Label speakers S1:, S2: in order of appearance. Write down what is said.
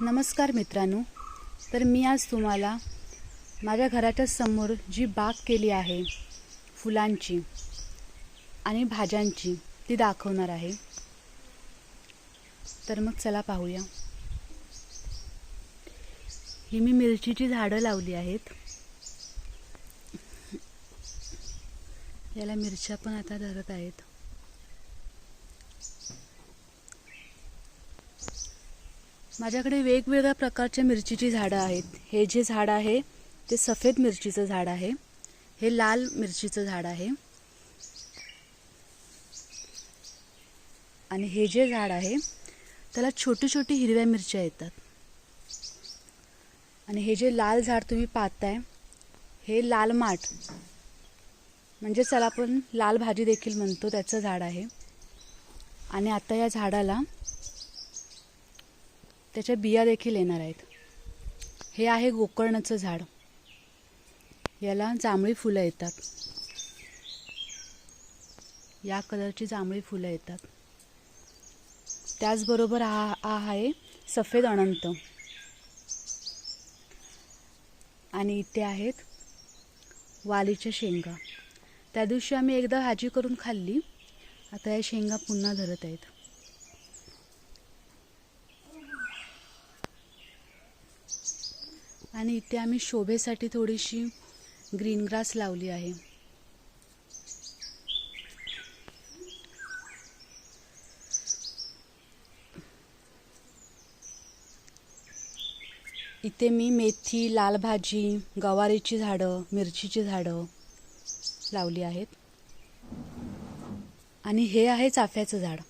S1: नमस्कार मित्रांनो. तर मी आज तुम्हाला माझ्या घराच्या समोर जी बाग केली आहे फुलांची आणि भाज्यांची ती दाखवणार आहे. तर मग चला पाहूया. ही मी मिरचीची झाडं लावली आहेत. याला मिरच्या पण आता धरत आहेत. माझ्याकडे वेगवेगळ्या प्रकारच्या मिरचीची झाडं आहेत. हे जे झाड आहे ते सफेद मिरचीचं झाड आहे. हे लाल मिरचीचं झाड आहे. आणि हे जे झाड आहे त्याला छोटी छोटी हिरव्या मिरच्या येतात. आणि हे जे लाल झाड तुम्ही पाहताय हे लाल माठ. म्हणजे त्याला आपण लाल भाजी देखील म्हणतो त्याचं झाड आहे. आणि आता या झाडाला त्याच्या बिया देखील येणार आहेत. हे आहे गोकर्णाचं झाड. याला जांभळी फुलं येतात. या कलरची जांभळी फुलं येतात. त्याचबरोबर हा हा आहे सफेद अनंत. आणि इथे आहेत वालीच्या शेंगा. त्या दिवशी आम्ही एकदा भाजी करून खाल्ली. आता या शेंगा पुन्हा धरत आहेत. आणि इथे आम्ही शोभेसाठी थोडीशी ग्रीन ग्रास लावली आहे. इथे मी मेथी लाल भाजी गवारीची झाडं मिरचीची झाडं लावली आहेत. आणि हे आहे चाफ्याचं झाड.